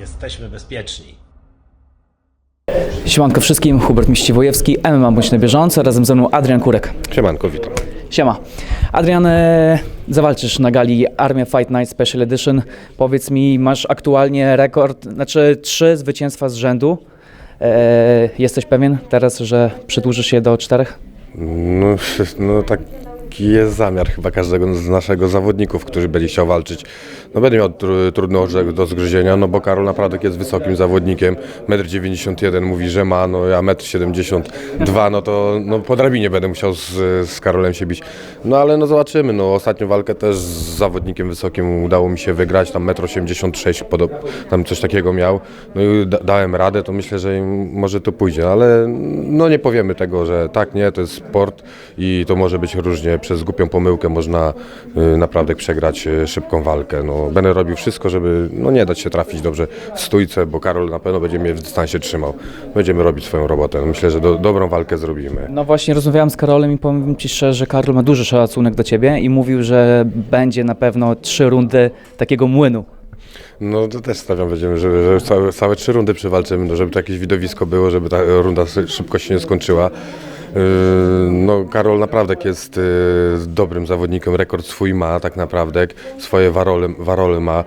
Jesteśmy bezpieczni. Siemanko wszystkim, Hubert Miściwojewski, MMA Bądź na bieżąco, razem ze mną Adrian Kurek. Siemanko, witam. Siema. Adrian, e, zawalczysz na gali Armia Fight Night Special Edition. Powiedz mi, masz aktualnie rekord, znaczy trzy zwycięstwa z rzędu. E, jesteś pewien teraz, że przedłużysz je do czterech? No, no taki jest zamiar chyba każdego z naszego zawodników, którzy będzie chciał walczyć. No będzie miał tr- trudny orzech do zgryzienia, no bo Karol naprawdę jest wysokim zawodnikiem. 1,91 m mówi, że ma, no ja 1,72 m, no to no, po drabinie będę musiał z, z Karolem się bić. No ale no zobaczymy, no ostatnią walkę też z zawodnikiem wysokim udało mi się wygrać, tam 1,86 m, podob- tam coś takiego miał. No i da- dałem radę, to myślę, że może to pójdzie, ale no nie powiemy tego, że tak, nie, to jest sport i to może być różnie. Przez głupią pomyłkę można y, naprawdę przegrać y, szybką walkę. No, będę robił wszystko, żeby no, nie dać się trafić dobrze w stójce, bo Karol na pewno będzie mnie w dystansie trzymał. Będziemy robić swoją robotę. No, myślę, że do, dobrą walkę zrobimy. No właśnie rozmawiałem z Karolem i powiem Ci szczerze, że Karol ma duży szacunek do Ciebie i mówił, że będzie na pewno trzy rundy takiego młynu. No to też stawiam, będziemy, żeby, całe, całe trzy rundy przywalczymy, no, żeby to jakieś widowisko było, żeby ta runda szybko się nie skończyła. Yy, No, Karol naprawdę jest yy, dobrym zawodnikiem, rekord swój ma tak naprawdę, swoje warole, warole ma,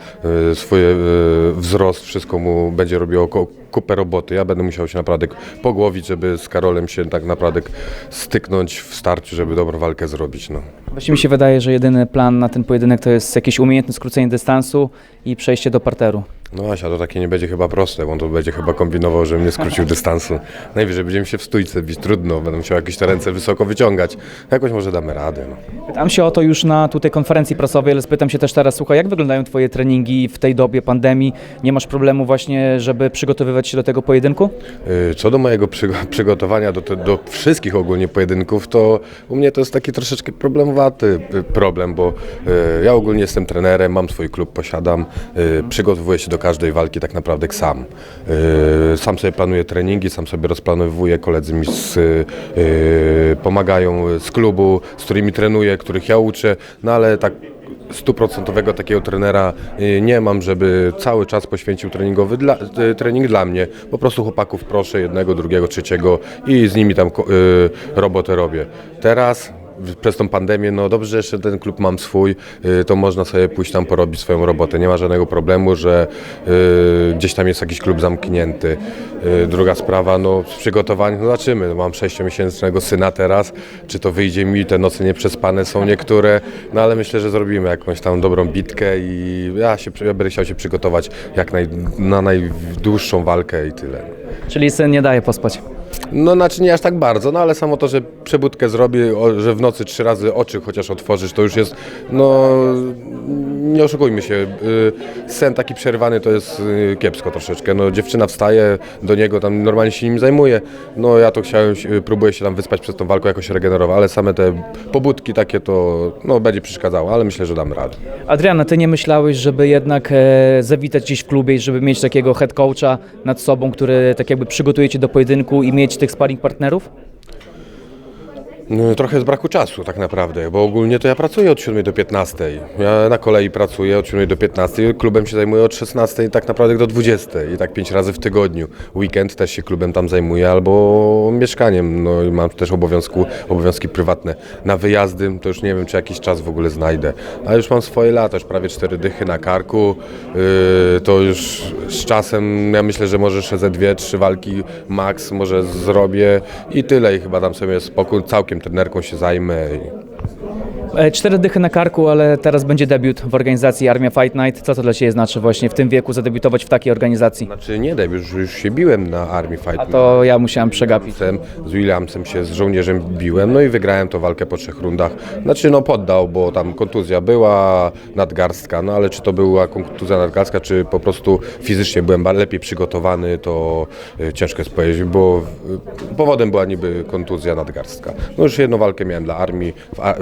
yy, yy, wzrost, wszystko mu będzie robiło kupę roboty. Ja będę musiał się naprawdę pogłowić, żeby z Karolem się tak naprawdę styknąć w starciu, żeby dobrą walkę zrobić. No. Właśnie mi się wydaje, że jedyny plan na ten pojedynek to jest jakieś umiejętne skrócenie dystansu i przejście do parteru. No Asia, to takie nie będzie chyba proste, bo on to będzie chyba kombinował, żebym nie skrócił dystansu. Najwyżej będziemy się w stójce bić, trudno, będę musiał jakieś te ręce wysoko wyciągać. Jakoś może damy radę. No. Pytam się o to już na tutaj konferencji prasowej, ale spytam się też teraz, słuchaj, jak wyglądają Twoje treningi w tej dobie pandemii? Nie masz problemu właśnie, żeby przygotowywać się do tego pojedynku? Yy, Co do mojego przygo- przygotowania do, te, do wszystkich ogólnie pojedynków, to u mnie to jest taki troszeczkę problemowaty y, problem, bo y, ja ogólnie jestem trenerem, mam swój klub, posiadam, y, przygotowuję się do każdej walki tak naprawdę sam. Y, Sam sobie planuję treningi, sam sobie rozplanowuję, koledzy mi z, y, pomagają z klubu, z którymi trenuję, których ja uczę, no ale tak stuprocentowego takiego trenera y, nie mam, żeby cały czas poświęcił treningowy dla, trening dla mnie. Po prostu chłopaków proszę jednego, drugiego, trzeciego i z nimi tam robotę robię. Teraz przez tą pandemię, no dobrze, że jeszcze ten klub mam swój, y, to można sobie pójść tam porobić swoją robotę. Nie ma żadnego problemu, że y, gdzieś tam jest jakiś klub zamknięty. Y, druga sprawa, no z przygotowań, no zobaczymy. No, mam sześciomiesięcznego syna teraz, czy to wyjdzie mi, te noce nieprzespane są niektóre, no ale myślę, że zrobimy jakąś tam dobrą bitkę i ja, się, ja będę chciał się przygotować jak naj, na najdłuższą walkę i tyle. Czyli syn nie daje pospać. No znaczy nie aż tak bardzo, no ale samo to, że przebudkę zrobię, że w nocy trzy razy oczy chociaż otworzysz, to już jest, no nie oszukujmy się, y, sen taki przerwany to jest y, kiepsko troszeczkę, no dziewczyna wstaje do niego, tam normalnie się nim zajmuje, no ja to chciałem, próbuję się tam wyspać przez tą walkę, jakoś regenerować, ale same te pobudki takie to, no będzie przeszkadzało, ale myślę, że dam radę. Adriana, Ty nie myślałeś, żeby jednak e, zawitać gdzieś w klubie i żeby mieć takiego head coacha nad sobą, który tak jakby przygotuje Cię do pojedynku i mieć tych sparring partnerów? No, Trochę z braku czasu tak naprawdę, bo ogólnie to ja pracuję od 7 do 15. Ja na kolei pracuję od 7 do 15, klubem się zajmuję od 16 tak naprawdę do 20 i tak 5 razy w tygodniu. Weekend też się klubem tam zajmuję albo mieszkaniem, no i mam też obowiązku, obowiązki prywatne. Na wyjazdy to już nie wiem, czy jakiś czas w ogóle znajdę, ale już mam swoje lata, już prawie 4 dychy na karku, yy, to już z czasem ja myślę, że może jeszcze ze dwie, trzy walki max może zrobię i tyle i chyba dam sobie spokój, całkiem trenerką się zajmę. I... E, cztery dychy na karku, ale teraz będzie debiut w organizacji Armia Fight Night. Co to dla Ciebie znaczy właśnie w tym wieku zadebiutować w takiej organizacji? Znaczy nie daj, już, już się biłem na Army Fight. A to ja musiałem przegapić. Z Williamsem się z żołnierzem biłem, no i wygrałem to walkę po trzech rundach. Znaczy no poddał, bo tam kontuzja była, nadgarstka, no ale czy to była kontuzja nadgarstka, czy po prostu fizycznie byłem lepiej przygotowany, to y, ciężko jest powiedzieć, bo y, powodem była niby kontuzja nadgarstka. No już jedną walkę miałem dla armii,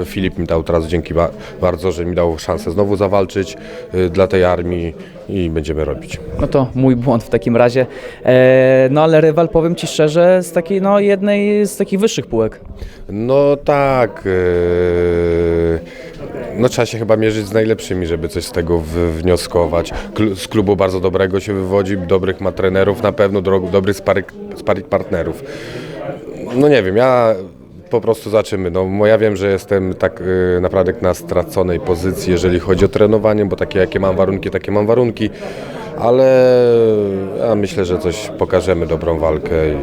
Filip mi dał teraz dzięki ba- bardzo, że mi dał szansę znowu zawalczyć y, dla tej armii i będziemy robić. No to mój błąd w takim razie. E, no ale rywal, powiem Ci szczerze, z takiej no jednej z takich wyższych półek. No tak. yy, no trzeba się chyba mierzyć z najlepszymi, żeby coś z tego wnioskować. Z klubu bardzo dobrego się wywodzi, dobrych ma trenerów na pewno, dobrych sparing partnerów. No nie wiem, ja po prostu zobaczymy. No, ja wiem, że jestem tak y, naprawdę na straconej pozycji, jeżeli chodzi o trenowanie, bo takie jakie mam warunki, takie mam warunki. Ale ja myślę, że coś pokażemy, dobrą walkę i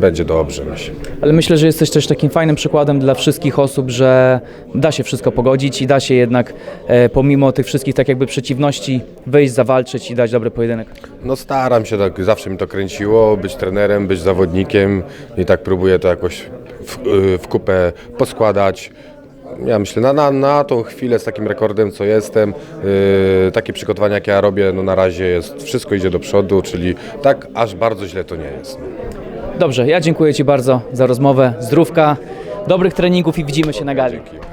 będzie dobrze, myślę. Ale myślę, że jesteś też takim fajnym przykładem dla wszystkich osób, że da się wszystko pogodzić i da się jednak e, pomimo tych wszystkich tak jakby przeciwności wyjść, zawalczyć i dać dobry pojedynek. No staram się, tak, zawsze mi to kręciło, być trenerem, być zawodnikiem i tak próbuję to jakoś w, y, w kupę poskładać. Ja myślę, na, na, na tą chwilę z takim rekordem, co jestem, yy, takie przygotowania, jak ja robię, no na razie jest, wszystko idzie do przodu, czyli tak aż bardzo źle to nie jest. Dobrze, ja dziękuję Ci bardzo za rozmowę, zdrówka, dobrych treningów i widzimy się na gali. Dzięki. Hej.